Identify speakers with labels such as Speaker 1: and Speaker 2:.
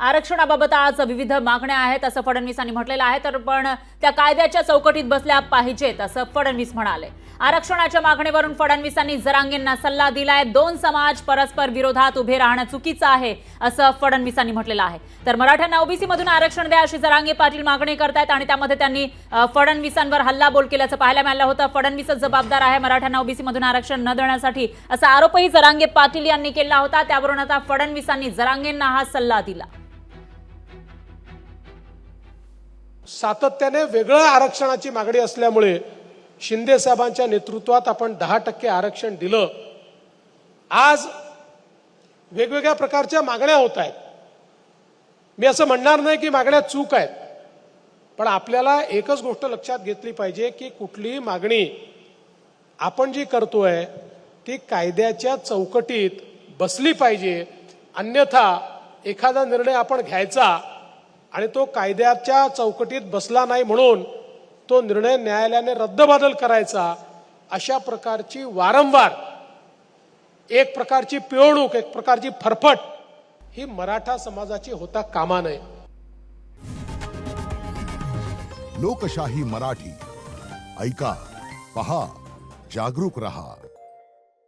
Speaker 1: आरक्षणाबाबत आज विविध मागण्या आहेत असं फडणवीसांनी म्हटलेलं आहे. तर पण त्या कायद्याच्या चौकटीत बसल्या पाहिजेत असं फडणवीस म्हणाले. आरक्षणाच्या मागणीवरून फडणवीसांनी जरांगेंना सल्ला दिलाय. दोन समाज परस्पर विरोधात उभे राहणं चुकीचं आहे असं फडणवीसांनी म्हटलेलं आहे. तर मराठ्यांना ओबीसी मधून आरक्षण द्या अशी जरांगे पाटील मागणी करतायत आणि त्यामध्ये त्यांनी फडणवीसांवर हल्लाबोल केल्याचं पाहायला मिळालं होतं. फडणवीसच जबाबदार आहे मराठ्यांना ओबीसी मधून आरक्षण न देण्यासाठी असा आरोपही जरांगे पाटील यांनी केला होता. त्यावरून आता फडणवीसांनी जरांगेंना हा सल्ला दिला.
Speaker 2: सातत्याने वेगळं आरक्षणाची मागणी असल्यामुळे शिंदे साहेबांच्या नेतृत्वात आपण दहा टक्के आरक्षण दिलं. आज वेगवेगळ्या प्रकारच्या मागण्या होत आहेत. मी असं म्हणणार नाही की मागण्या चूक आहेत. पण आपल्याला एकच गोष्ट लक्षात घेतली पाहिजे की कुठलीही मागणी आपण जी करतोय ती कायद्याच्या चौकटीत बसली पाहिजे. अन्यथा एखादा निर्णय आपण घ्यायचा आणि तो कायद्याच्या चौकटीत बसला नाही म्हणून तो निर्णय न्यायालयाने रद्दबादल करायचा अशा प्रकारची वारंवार एक प्रकारची पिळवणूक एक प्रकारची फरफट ही मराठा समाजाची होता कामा नये.
Speaker 3: लोकशाही मराठी. ऐका पहा जागरूक रहा.